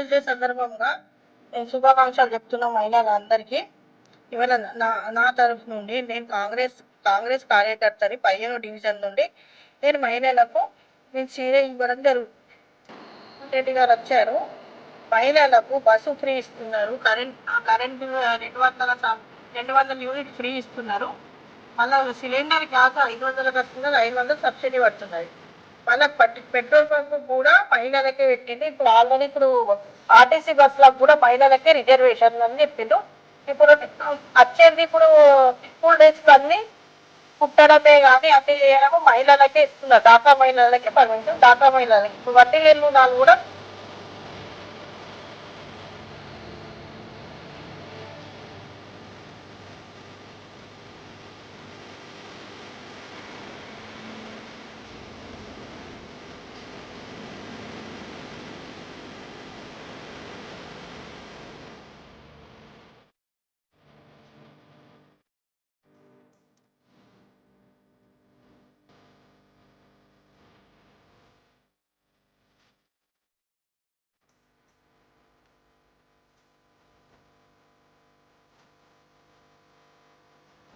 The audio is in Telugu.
ఉమెన్స్ డే సందర్భంగా నేను శుభాకాంక్షలు చెప్తున్నా మహిళలందరికీ ఇవాళ నా నా తరఫు నుండి నేను కాంగ్రెస్ కాంగ్రెస్ కార్యకర్తని పయ్యను డివిజన్ నుండి నేను మహిళలకు నేను చీర ఇవ్వడం జరుగుతుంది. రెడ్డి గారు వచ్చారు. మహిళలకు బస్సు ఫ్రీ ఇస్తున్నారు. కరెంట్ కరెంట్ రెండు వందల రెండు వందల యూనిట్ ఫ్రీ ఇస్తున్నారు. మళ్ళీ సిలిండర్ గ్యాస్ ఐదు వందలకు వస్తున్నది ఐదు వందలు సబ్సిడీ పడుతున్నది. మన పెట్రోల్ బంక్ కూడా మహిళలకే పెట్టింది. ఇప్పుడు ఆల్రెడీ ఇప్పుడు ఆర్టీసీ బస్సులకు కూడా మహిళలకే రిజర్వేషన్ అని చెప్పిండు ఇప్పుడు వచ్చేది ఇప్పుడు స్కూల్ డేస్ అన్ని కుట్టడమే కానీ అన్ని చేయడము మహిళలకే ఇస్తున్నారు. దాకా మహిళలకే పర్మిషన్ దాకా మహిళలకి. ఇప్పుడు వడ్డీ వాళ్ళు కూడా